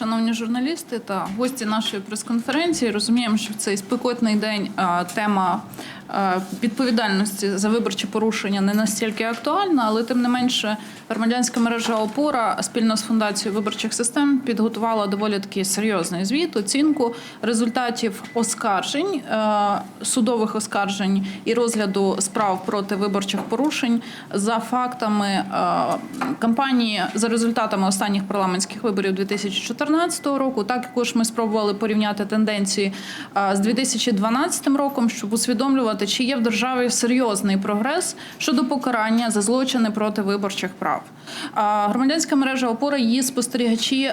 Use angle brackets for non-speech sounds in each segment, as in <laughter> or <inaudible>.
шановні журналісти та гості нашої прес-конференції. Розуміємо, що в цей спекотний день тема відповідальності за виборчі порушення не настільки актуальна, але тим не менше громадянська мережа опора спільно з фундацією виборчих систем підготувала доволі такий серйозний звіт, оцінку результатів оскаржень, е, судових оскаржень і розгляду справ проти виборчих порушень за фактами е, кампанії за результатами останніх парламентських виборів 2014 року. Також ми спробували порівняти тенденції е, з 2012 роком, щоб усвідомлювати, чи є в державі серйозний прогрес щодо покарання за злочини проти виборчих прав. Громадянська мережа опора її спостерігачі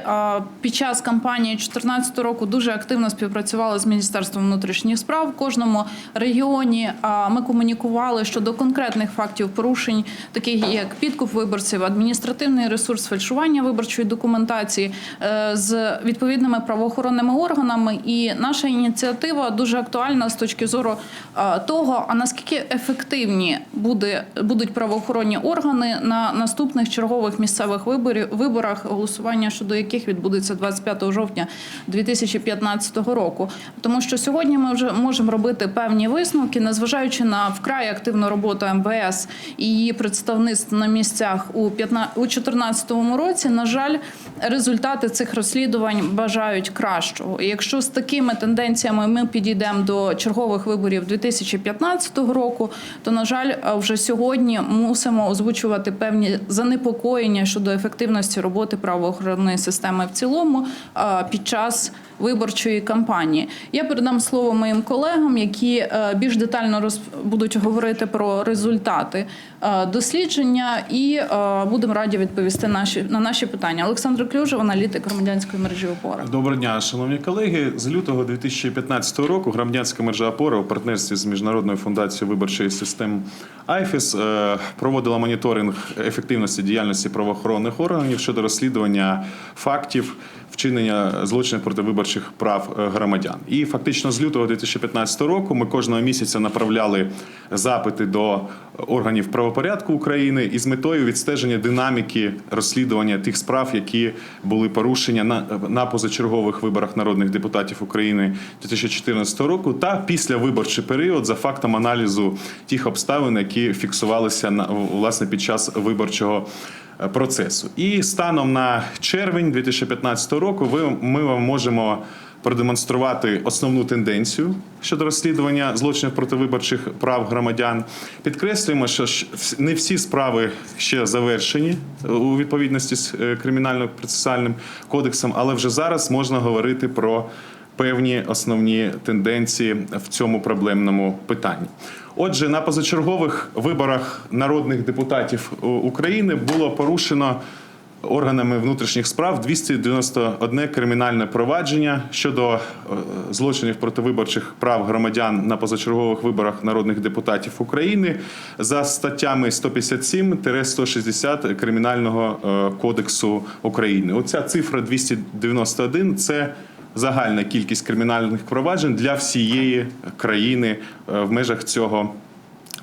під час кампанії 2014 року дуже активно співпрацювали з міністерством внутрішніх справ. В кожному регіоні а, ми комунікували щодо конкретних фактів порушень, таких як підкуп виборців, адміністративний ресурс, фальшування виборчої документації е, з відповідними правоохоронними органами. І наша ініціатива дуже актуальна з точки зору е, того, а наскільки ефективні буде будуть правоохоронні органи на наступних чергових місцевих виборів виборах, голосування щодо яких відбудеться 25 жовтня 2015 року. Тому що сьогодні ми вже можемо робити певні висновки, незважаючи на вкрай активну роботу МВС і її представництв на місцях у 15 у 2014 році. На жаль, результати цих розслідувань бажають кращого. І якщо з такими тенденціями ми підійдемо до чергових виборів 2015 року, то на жаль, вже сьогодні мусимо озвучувати певні занепокоєння щодо ефективності роботи правоохоронної системи в цілому під час виборчої кампанії. Я передам слово моїм колегам, які е, більш детально роз... будуть говорити про результати е, дослідження, і е, будемо раді відповісти наші на наші питання. Олександр Клюжев, аналітик громадянської мережі опора. Доброго дня, шановні колеги. З лютого 2015 року громадянська мережа опора у партнерстві з міжнародною фундацією виборчої системи АЙФІС проводила моніторинг ефективності діяльності правоохоронних органів щодо розслідування фактів вчинення злочинів проти виборчих прав е, громадян. І фактично з лютого 2015 року ми кожного місяця направляли запити до органів правопорядку України із метою відстеження динаміки розслідування тих справ, які були порушені на, на позачергових виборах народних депутатів України 2014 року, та після виборчий період за фактом аналізу тих обставин, які фіксувалися на власне під час виборчого процесу. І станом на червень 2015 року ви ми вам можемо продемонструвати основну тенденцію щодо розслідування злочинів проти виборчих прав громадян. Підкреслюємо, що не всі справи ще завершені у відповідності з е, кримінально-процесуальним кодексом, але вже зараз можна говорити про певні основні тенденції в цьому проблемному питанні. Отже, на позачергових виборах народних депутатів України було порушено органами внутрішніх справ 291 кримінальне провадження щодо е, злочинів проти виборчих прав громадян на позачергових виборах народних депутатів України за статтями 157-160 Кримінального е, кодексу України. Оця цифра 291 – це загальна кількість кримінальних проваджень для всієї країни е, в межах цього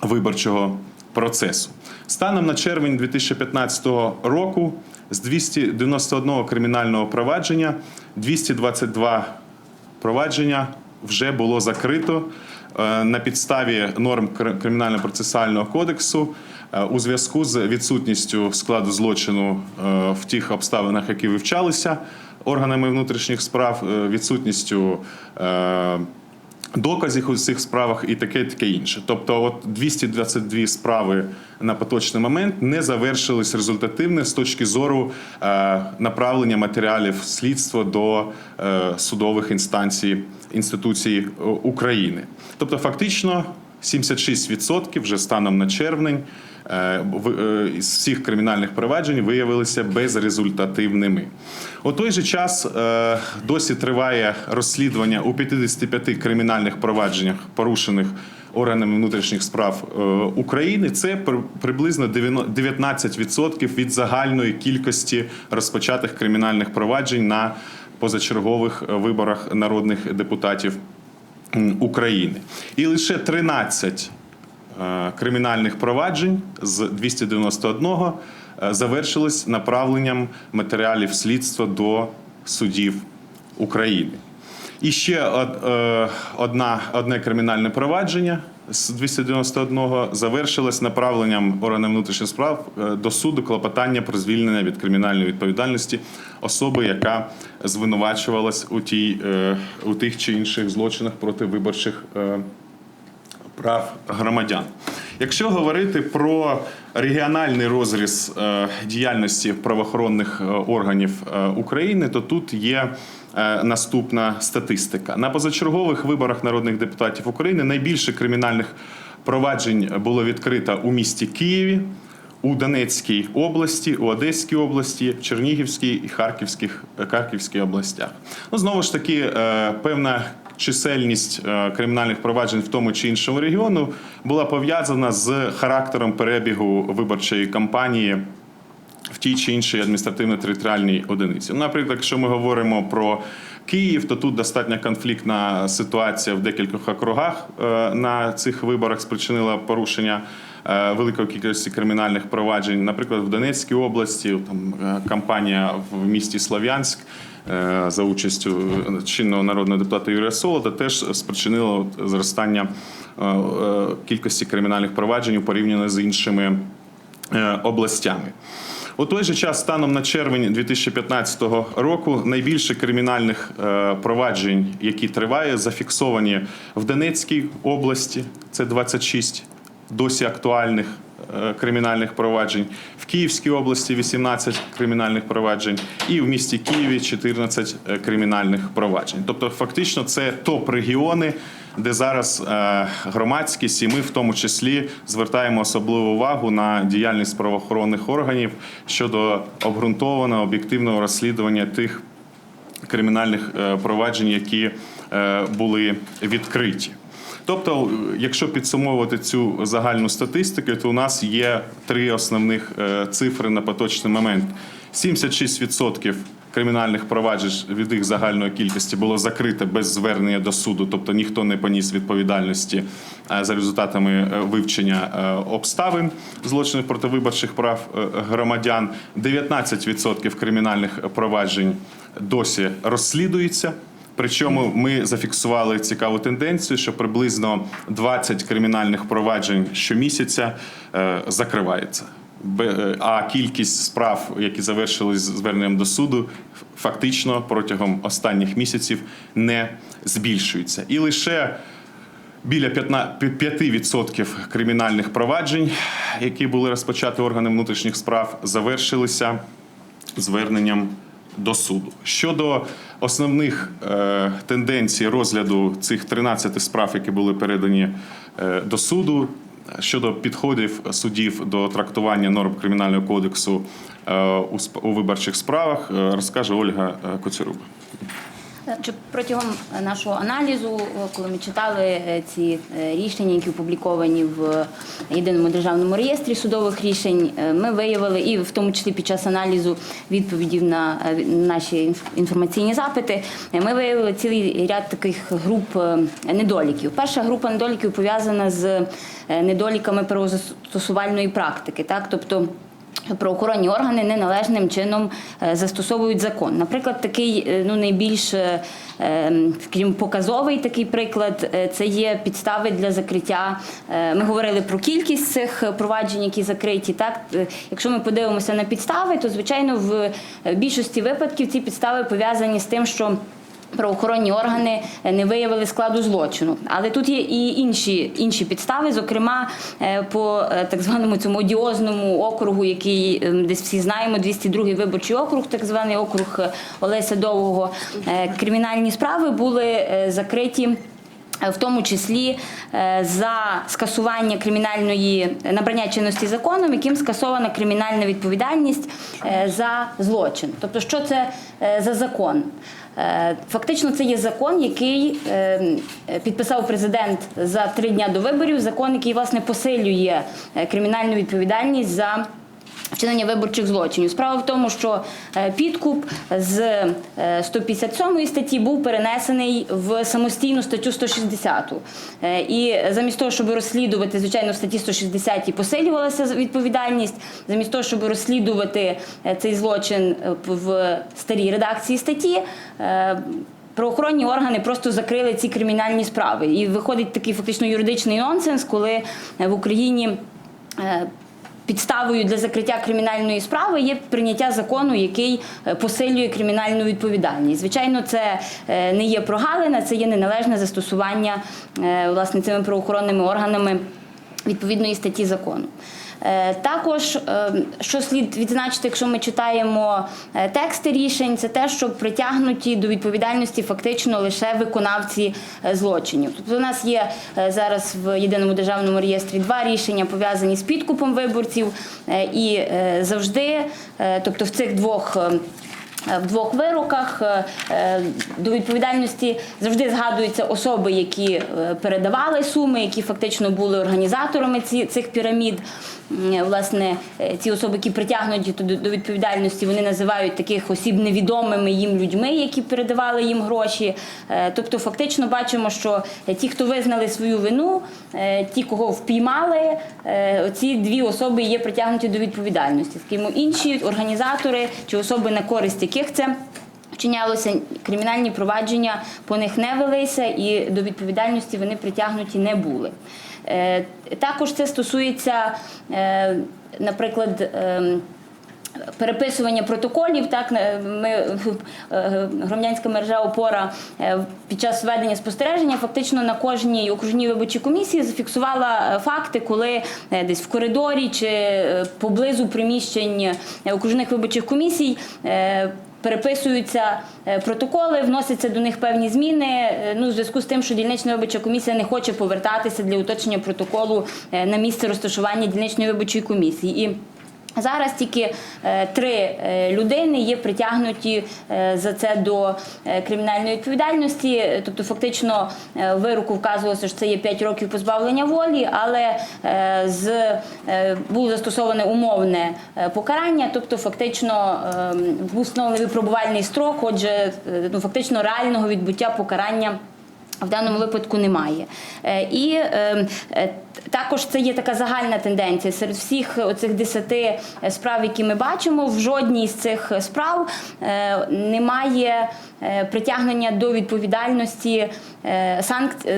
виборчого процесу. Станом на червень 2015 року з 291 кримінального провадження 222 провадження вже було закрито е, на підставі норм Кримінально-процесуального кодексу е, у зв'язку з відсутністю складу злочину е, в тих обставинах, які вивчалися органами внутрішніх справ, е, відсутністю е, доказів у цих справах і таке, таке інше. Тобто, от 222 справи на поточний момент не завершились результативно з точки зору е, направлення матеріалів слідства до е, судових інстанцій інституцій е, України. Тобто, фактично. 76% вже станом на червень е, е, всіх кримінальних проваджень виявилися безрезультативними. У той же час е, досі триває розслідування у 55 кримінальних провадженнях, порушених органами внутрішніх справ України. Це приблизно 19% від загальної кількості розпочатих кримінальних проваджень на позачергових виборах народних депутатів України. І лише 13 е, кримінальних проваджень з 291 е, завершились направленням матеріалів слідства до судів України. І ще е, одна, одне кримінальне провадження з 291 завершилось направленням органів внутрішніх справ е, до суду клопотання про звільнення від кримінальної відповідальності особи, яка звинувачувалась у, тій, е, у тих чи інших злочинах проти виборчих е, прав громадян. Якщо говорити про регіональний розріз е, діяльності правоохоронних е, органів е, України, то тут є наступна статистика. На позачергових виборах народних депутатів України найбільше кримінальних проваджень було відкрито у місті Києві. У Донецькій області, у Одеській області, Чернігівській і Харківських, Харківській областях. Ну, знову ж таки, певна чисельність е, кримінальних проваджень в тому чи іншому регіону була пов'язана з характером перебігу виборчої кампанії в тій чи іншій адміністративно-територіальній одиниці. Ну, Наприклад, якщо ми говоримо про Київ, то тут достатньо конфліктна ситуація в декількох округах е, на цих виборах спричинила порушення е, великої кількості кримінальних проваджень. Наприклад, в Донецькій області там кампанія в місті Слов'янськ. Е, За участю чинного народного депутата Юрія Солода теж спричинило зростання е, е, кількості кримінальних проваджень порівняно з іншими е, областями. У той же час, станом на червень 2015 року, найбільше кримінальних е, проваджень, які тривають, зафіксовані в Донецькій області. Це 26 досі актуальних е, кримінальних проваджень, в Київській області 18 кримінальних проваджень, і в місті Києві 14 е, кримінальних проваджень. Тобто, фактично, це топ-регіони, де зараз е, громадськість, і ми в тому числі звертаємо особливу увагу на діяльність правоохоронних органів щодо обґрунтованого об'єктивного розслідування тих кримінальних е, проваджень, які е, були відкриті. Тобто, е, якщо підсумовувати цю загальну статистику, то у нас є три основних е, цифри на поточний момент: 76% кримінальних проваджень від їх загальної кількості було закрите без звернення до суду, тобто ніхто не поніс відповідальності е, за результатами е, вивчення е, обставин злочинів проти виборчих прав е, громадян. 19% кримінальних проваджень досі розслідується. Причому ми зафіксували цікаву тенденцію, що приблизно 20 кримінальних проваджень щомісяця е, закривається. Е, А кількість справ, які завершились зверненням до суду, фактично протягом останніх місяців не збільшується. І лише біля 15 5% кримінальних проваджень, які були розпочаті органами внутрішніх справ, завершилися зверненням до суду. Щодо основних е, тенденцій розгляду цих 13 справ, які були передані е, до суду, щодо підходів судів до трактування норм кримінального кодексу е, у, виборчих справах, е, розкаже Ольга е, Коцюруба. Чи протягом нашого аналізу, коли ми читали е, ці е, рішення, які опубліковані в єдиному державному реєстрі судових рішень, е, ми виявили і в тому числі під час аналізу відповідів на е, наші інформаційні запити, е, ми виявили цілий ряд таких груп е, недоліків. Перша група недоліків пов'язана з е, недоліками правозастосувальної практики, так тобто. Правоохоронні органи неналежним чином е, застосовують закон. Наприклад, такий е, ну найбільш е, е, скажімо, показовий такий приклад це є підстави для закриття. Ми говорили про кількість цих проваджень, які закриті. Так, якщо ми подивимося на підстави, то звичайно в більшості випадків ці підстави пов'язані з тим, що Правоохоронні органи не виявили складу злочину, але тут є і інші інші підстави, зокрема е, по е, так званому цьому одіозному округу, який ем, десь всі знаємо, 202-й виборчий округ, так званий округ е, Олеся Довгого. Кримінальні справи були закриті. Е, В тому числі е, за скасування кримінальної набрання чинності законом, яким скасована кримінальна відповідальність е, за злочин. Тобто, що це е, за закон? Е, Фактично, це є закон, який е, підписав президент за три дня до виборів. Закон, який власне посилює е, кримінальну відповідальність за Вчинення виборчих злочинів. Справа в тому, що е, підкуп з е, 157 статті був перенесений в самостійну статтю 160. Е, І замість того, щоб розслідувати, звичайно, в статті 160 посилювалася відповідальність, замість того, щоб розслідувати е, цей злочин е, в старій редакції статті. е, Правоохоронні органи просто закрили ці кримінальні справи. І виходить такий фактично юридичний нонсенс, коли е, в Україні е, Підставою для закриття кримінальної справи є прийняття закону, який е, посилює кримінальну відповідальність. Звичайно, це е, не є прогалина, це є неналежне застосування е, власне цими правоохоронними органами відповідної статті закону. Е, Також, е, що слід відзначити, якщо ми читаємо е, тексти рішень, це те, що притягнуті до відповідальності фактично лише виконавці злочинів. Тобто, у нас є зараз в єдиному державному реєстрі два рішення пов'язані з підкупом виборців, і завжди, тобто в цих двох. Е, в двох вироках е, е, до відповідальності завжди згадуються особи, які передавали суми, які фактично були організаторами цих пірамід. Власне, ці особи, які притягнуті до- відповідальності, вони називають таких осіб невідомими їм людьми, які передавали їм гроші. Тобто, фактично бачимо, що ті, хто визнали свою вину, ті, кого впіймали, ці дві особи є притягнуті до відповідальності. Скажімо, інші організатори чи особи на користь яких це. Вчинялося кримінальні провадження, по них не велися, і до відповідальності вони притягнуті не були. Е, Також це стосується, е, наприклад, ем, переписування протоколів. Так ми е, громадянська мережа опора е, під час ведення спостереження фактично на кожній окружній виборчій комісії зафіксувала е, факти, коли десь в коридорі чи поблизу приміщень окружних виборчих комісій. Переписуються протоколи, вносяться до них певні зміни. Ну, в зв'язку з тим, що дільнична виборча комісія не хоче повертатися для уточнення протоколу на місце розташування дільничної виборчої комісії. І Зараз тільки е, три е, людини є притягнуті е, за це до кримінальної відповідальності. Тобто, фактично, вироку вказувалося, що це є 5 років позбавлення волі, але з було застосоване умовне покарання, тобто, фактично е, був встановлений випробувальний строк, отже, ну фактично реального відбуття покарання. В даному випадку немає. Е, І е, е, також це є така загальна тенденція. Серед всіх оцих десяти справ, які ми бачимо, в жодній з цих справ е, немає е, притягнення до відповідальності е,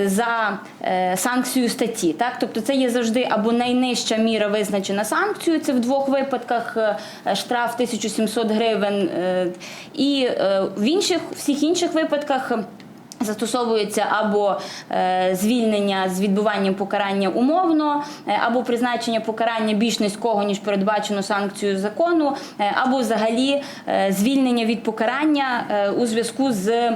за е, санкцію статті. Так? Тобто це є завжди або найнижча міра визначена санкцією, це в двох випадках е, штраф 1700 гривень, е, і е, в інших, всіх інших випадках. Застосовується або е, звільнення з відбуванням покарання умовно, е, або призначення покарання більш низького ніж передбачено санкцією закону, е, або взагалі звільнення від покарання у зв'язку з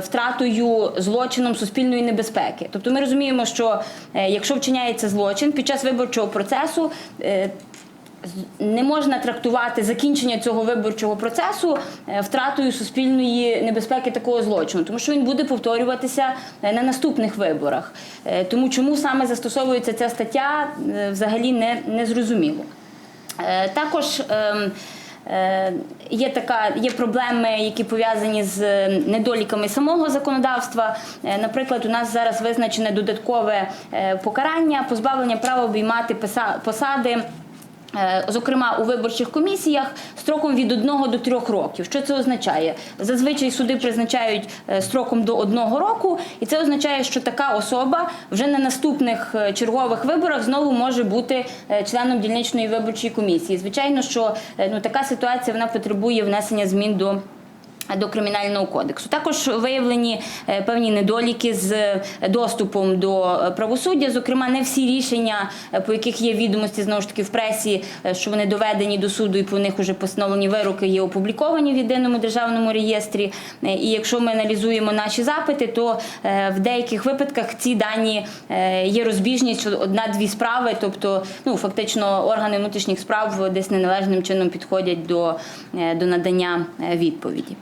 втратою злочином суспільної небезпеки. Тобто ми розуміємо, що якщо вчиняється злочин під час виборчого процесу. Не можна трактувати закінчення цього виборчого процесу е, втратою суспільної небезпеки такого злочину, тому що він буде повторюватися е, на наступних виборах. Е, Тому чому саме застосовується ця стаття, взагалі не, не зрозуміло. Також ем, є така є проблеми, які пов'язані з недоліками самого законодавства. Наприклад, у нас зараз визначене додаткове покарання, позбавлення права обіймати посади. Е, Зокрема, у виборчих комісіях строком від 1 до 3 років. Що це означає? Зазвичай суди призначають е, строком до 1 року, і це означає, що така особа вже на наступних е, чергових виборах знову може бути членом дільничної виборчої комісії. Звичайно, що ну така ситуація вона потребує внесення змін до. До кримінального кодексу також виявлені е, певні недоліки з е, доступом до е, правосуддя. Зокрема, не всі рішення, по яких є відомості знову ж таки в пресі, що вони доведені до суду і по них вже постановлені вироки, є опубліковані в єдиному державному реєстрі. І якщо ми аналізуємо наші запити, то в деяких випадках ці дані є розбіжність одна-дві справи, тобто ну фактично органи внутрішніх справ десь неналежним чином підходять до, до надання відповіді.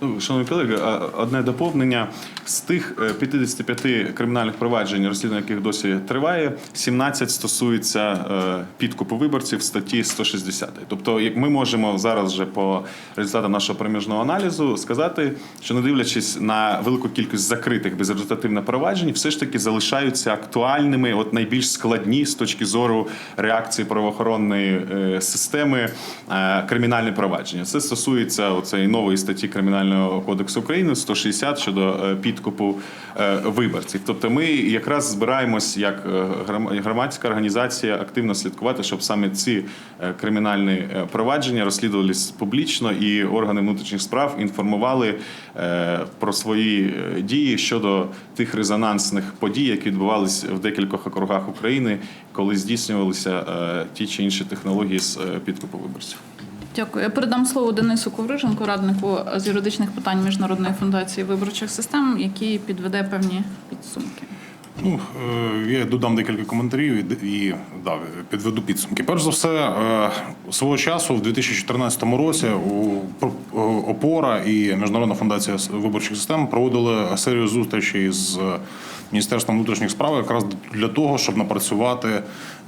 Ну, шановні колеги, одне доповнення. З тих е, 55 кримінальних проваджень, розслідування яких досі триває, 17 стосується е, підкупу виборців статті 160. Тобто, як ми можемо зараз вже по результатам нашого проміжного аналізу сказати, що не дивлячись на велику кількість закритих безрезультативних проваджень, все ж таки залишаються актуальними, от найбільш складні з точки зору реакції правоохоронної е, системи е, кримінальні провадження. Це стосується оцеї нової статті Кримінального кодексу України 160 щодо е, підкупу е, виборців. Тобто, ми якраз збираємось як е, громадська організація активно слідкувати, щоб саме ці кримінальні провадження розслідувалися публічно, і органи внутрішніх справ інформували про свої дії щодо тих резонансних подій, які відбувалися в декількох округах України, коли здійснювалися ті чи інші технології з підкупу виборців. Дякую. Я передам слово Денису Ковриженку, раднику з юридичних питань Міжнародної фундації виборчих систем, який підведе певні підсумки. Ну, е, я додам декілька коментарів і, і да, підведу підсумки. Перш за все, е, свого часу, в 2014 році, Про- ОПОРА і Міжнародна фундація виборчих систем проводили серію зустрічей з Міністерством внутрішніх справ якраз для того, щоб напрацювати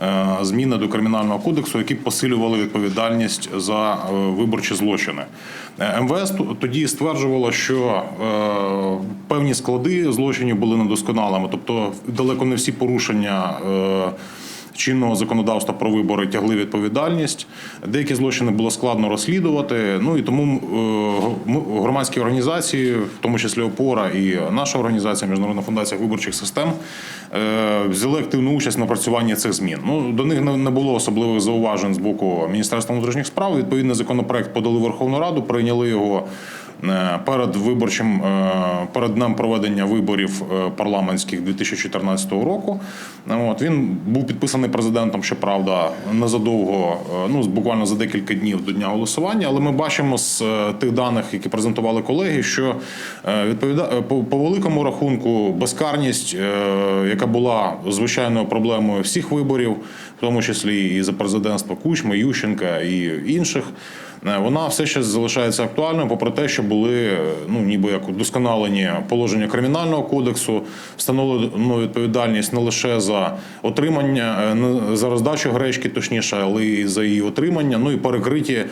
е, зміни до кримінального кодексу, які посилювали відповідальність за е, виборчі злочини. Е, МВС тоді стверджувало, що е, певні склади злочинів були недосконалими, тобто далеко не всі порушення. е, Чинного законодавства про вибори тягли відповідальність. Деякі злочини було складно розслідувати. Ну і тому е, громадські організації, в тому числі ОПОРА і наша організація Міжнародна фундація виборчих систем, е, взяли активну участь в напрацюванні цих змін. Ну до них не було особливих зауважень з боку Міністерства внутрішніх справ. Відповідний законопроект подали в Верховну Раду, прийняли його. Е, Перед виборчим е, перед днем проведення виборів е, парламентських 2014 року. От він був підписаний президентом, щоправда, незадовго, ну буквально за декілька днів до дня голосування. Але ми бачимо з тих даних, які презентували колеги, що відповіда по, великому рахунку безкарність, яка була звичайною проблемою всіх виборів, в тому числі і за президентства Кучми, Ющенка і інших. Е, Вона все ще залишається актуальною, попри те, що були е, ну ніби як удосконалені положення кримінального кодексу, встановлено відповідальність не лише за отримання, е, за роздачу гречки, точніше, але й за її отримання. Ну і перекриті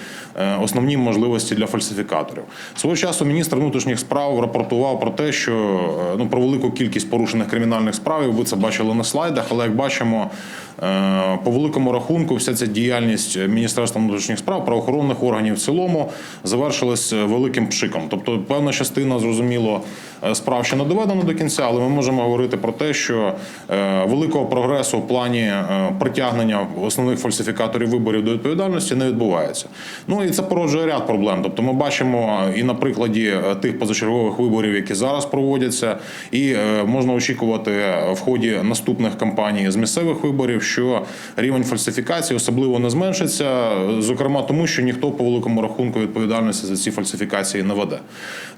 основні можливості для фальсифікаторів. Свого часу міністр внутрішніх справ рапортував про те, що ну про велику кількість порушених кримінальних справ. і Ви це бачили на слайдах, але як бачимо. По великому рахунку, вся ця діяльність Міністерства внутрішніх справ, правоохоронних органів в цілому завершилась великим пшиком. Тобто, певна частина, зрозуміло, е, справ ще не доведена до кінця, але ми можемо говорити про те, що е, великого прогресу в плані е, притягнення основних фальсифікаторів виборів до відповідальності не відбувається. Ну і це породжує ряд проблем. Тобто, ми бачимо і на прикладі е, тих позачергових виборів, які зараз проводяться, і е, можна очікувати в ході наступних кампаній з місцевих виборів, що рівень фальсифікації особливо не зменшиться, зокрема тому, що ніхто по великому рахунку відповідальності за ці фальсифікації не веде.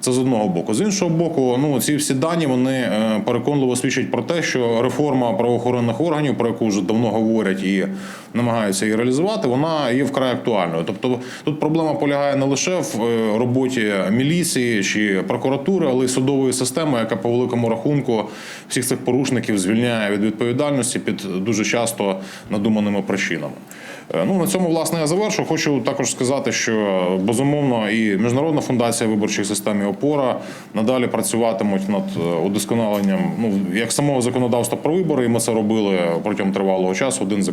Це з одного боку. З іншого боку, ну ці всі дані вони е, переконливо свідчать про те, що реформа правоохоронних органів, про яку вже давно говорять і намагаються її реалізувати, вона є вкрай актуальною. Тобто тут проблема полягає не лише в е, роботі міліції чи прокуратури, але й судової системи, яка по великому рахунку всіх цих порушників звільняє від відповідальності під дуже часто надуманими причинами. Е, Ну на цьому власне я завершу. Хочу також сказати, що безумовно і міжнародна фундація виборчих систем і опора надалі працюватимуть над е, удосконаленням ну як самого законодавства про вибори. І ми це робили протягом тривалого часу. Один з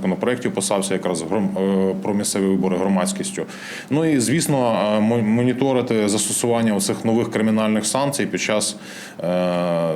писався якраз е, про місцеві вибори громадськістю. Ну і звісно, е, моніторити застосування цих нових кримінальних санкцій під час е,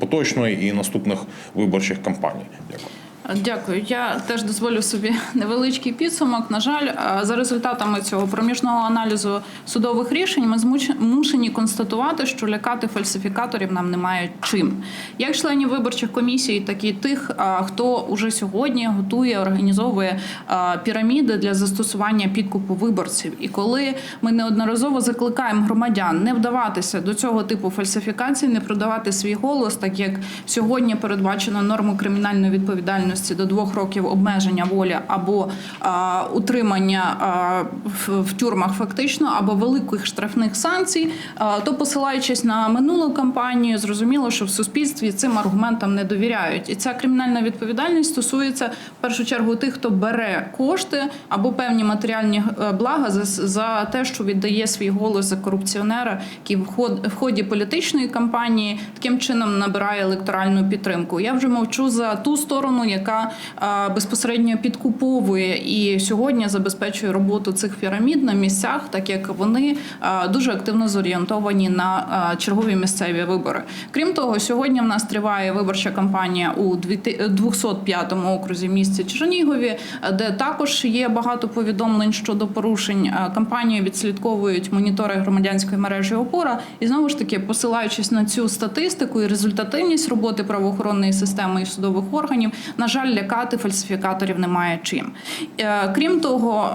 поточної і наступних виборчих кампаній. Дякую. Дякую. Я теж дозволю собі <laughs> невеличкий підсумок. На жаль, е, за результатами цього проміжного аналізу судових рішень ми змушені констатувати, що лякати фальсифікаторів нам немає чим. Як членів виборчих комісій, так і тих, е, хто уже сьогодні готує, організовує е, піраміди для застосування підкупу виборців. І коли ми неодноразово закликаємо громадян не вдаватися до цього типу фальсифікацій, не продавати свій голос, так як сьогодні передбачено норму кримінальної відповідальності відповідальності до двох років обмеження волі або а, утримання а, в, в тюрмах фактично, або великих штрафних санкцій, а, то посилаючись на минулу кампанію, зрозуміло, що в суспільстві цим аргументам не довіряють. І ця кримінальна відповідальність стосується в першу чергу тих, хто бере кошти або певні матеріальні е, блага за, за те, що віддає свій голос за корупціонера, який в ход- в ході політичної кампанії таким чином набирає електоральну підтримку. Я вже мовчу за ту сторону, яка е, безпосередньо підкуповує і сьогодні забезпечує роботу цих пірамід на місцях, так як вони е, дуже активно зорієнтовані на е, чергові місцеві вибори. Крім того, сьогодні в нас триває виборча кампанія у 205 окрузі місті Чернігові, де також є багато повідомлень щодо порушень. Кампанію відслідковують монітори громадянської мережі опора, і знову ж таки, посилаючись на цю статистику і результативність роботи правоохоронної системи і судових органів, на жаль, лякати фальсифікаторів немає чим. Е, Крім того,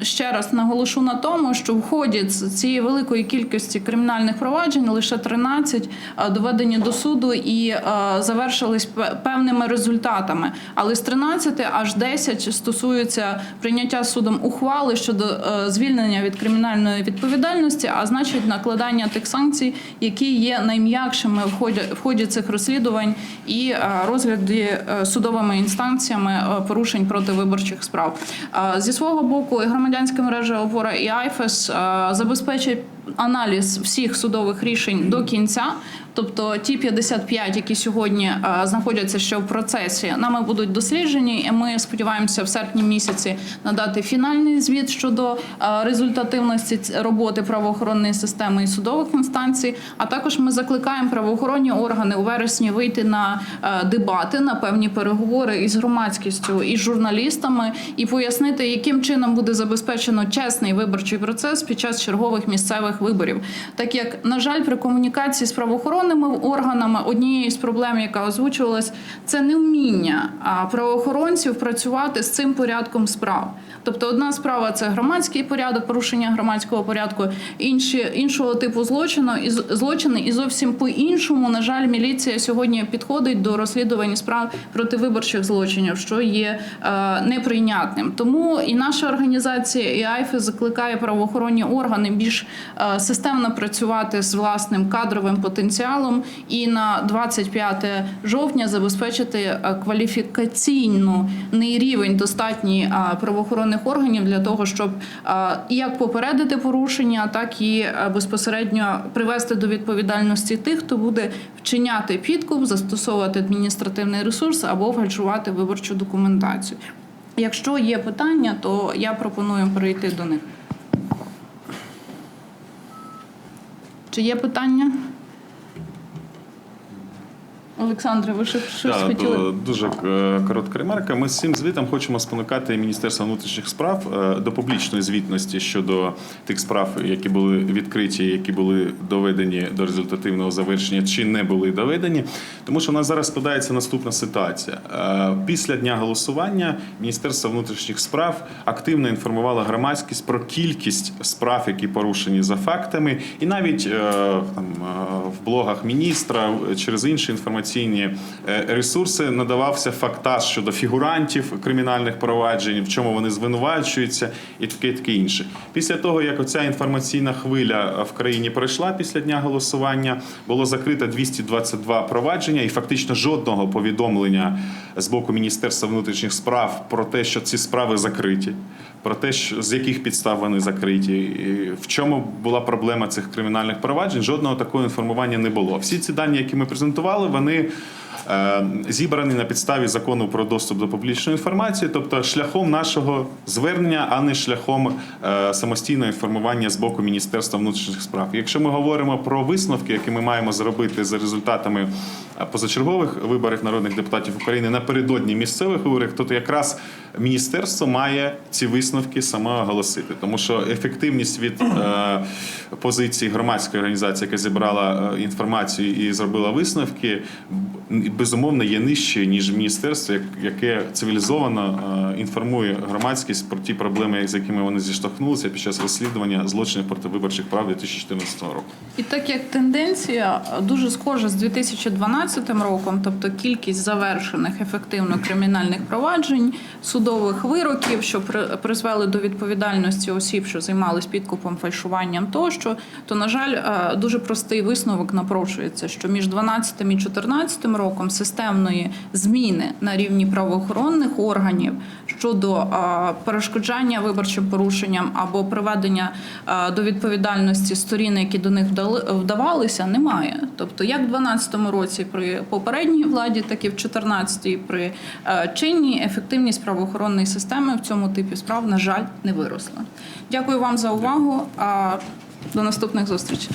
е, ще раз наголошу на тому, що в ході цієї великої кількості кримінальних проваджень лише 13 е, доведені до суду і завершились певними результатами. Але з 13 аж 10 стосуються прийняття судом ухвали щодо звільнення від кримінальної відповідальності, а значить накладання тих санкцій, які є найм'якшими в ході в ході цих розслідувань і розгляді е, судовими інстанціями е, порушень проти виборчих справ. Е, Зі свого боку, і громадянська мережа опора і АЙФЕС е, забезпечить аналіз всіх судових рішень до кінця. Тобто ті 55, які сьогодні е, знаходяться ще в процесі, нами будуть досліджені, і ми сподіваємося в серпні місяці надати фінальний звіт щодо е, результативності роботи правоохоронної системи і судових інстанцій. А також ми закликаємо правоохоронні органи у вересні вийти на е, дебати, на певні переговори із громадськістю і журналістами, і пояснити, яким чином буде забезпечено чесний виборчий процес під час чергових місцевих виборів. Так як, на жаль, при комунікації з правоохоронними органами однією з проблем, яка озвучувалась, це невміння правоохоронців працювати з цим порядком справ. Тобто, одна справа це громадський порядок, порушення громадського порядку, інші іншого типу злочину і злочини, і зовсім по іншому, на жаль, міліція сьогодні підходить до розслідування справ проти виборчих злочинів, що є е, неприйнятним. Тому і наша організація і АЙФИ закликає правоохоронні органи більш е, системно працювати з власним кадровим потенціалом і на 25 жовтня забезпечити е, кваліфікаційний рівень достатній е, правоохоронних органів для того, щоб як попередити порушення, так і е, безпосередньо привести до відповідальності тих, хто буде вчиняти підкуп, застосовувати адміністративний ресурс або фальшувати виборчу документацію. Якщо є питання, то я пропоную перейти до них. Чи є питання? Олександре, ви ще щось Так, хотіли? е, дуже е, коротка ремарка. Ми з цим звітом хочемо спонукати Міністерство внутрішніх справ е, до публічної звітності щодо тих справ, які були відкриті, які були доведені до результативного завершення, чи не були доведені. Тому що в нас зараз складається наступна ситуація. Після дня голосування Міністерство внутрішніх справ активно інформувало громадськість про кількість справ, які порушені за фактами, і навіть там в блогах міністра через інші інформаційні е, ресурси надавався фактаж щодо фігурантів кримінальних проваджень, в чому вони звинувачуються, і таке, таке інше. Після того, як оця інформаційна хвиля в країні пройшла після дня голосування, було закрито 222 провадження, і фактично жодного повідомлення з боку Міністерства внутрішніх справ про те, що ці справи закриті, про те, що з яких підстав вони закриті, і в чому була проблема цих кримінальних проваджень. Жодного такого інформування не було. Всі ці дані, які ми презентували, вони е, зібрані на підставі закону про доступ до публічної інформації, тобто шляхом нашого звернення, а не шляхом е, самостійного інформування з боку Міністерства внутрішніх справ. Якщо ми говоримо про висновки, які ми маємо зробити за результатами е, позачергових виборів народних депутатів України напередодні місцевих виборів, то якраз міністерство має ці висновки саме оголосити, тому що ефективність від позиції громадської організації, яка зібрала інформацію і зробила висновки, безумовно є нижче ніж міністерство, як- яке цивілізовано е, інформує громадськість про ті проблеми, з якими вони зіштовхнулися під час розслідування злочинів проти виборчих прав 2014 року. І так як тенденція дуже схожа з 2012 роком, тобто кількість завершених ефективно кримінальних проваджень, судових вироків, що при- призвели до відповідальності осіб, що займались підкупом, фальшуванням тощо, то на жаль, е, дуже простий висновок напрошується, що між 12 і 14 роком системної зміни на рівні правоохоронних органів щодо перешкоджання виборчим порушенням або приведення до відповідальності сторін, які до них вдали- вдавалися, немає. Тобто, як в 12 році при попередній владі, так і в 14 при чинній ефективність правоохоронної системи в цьому типі справ, на жаль, не виросла. Дякую вам за увагу. До наступних зустрічей.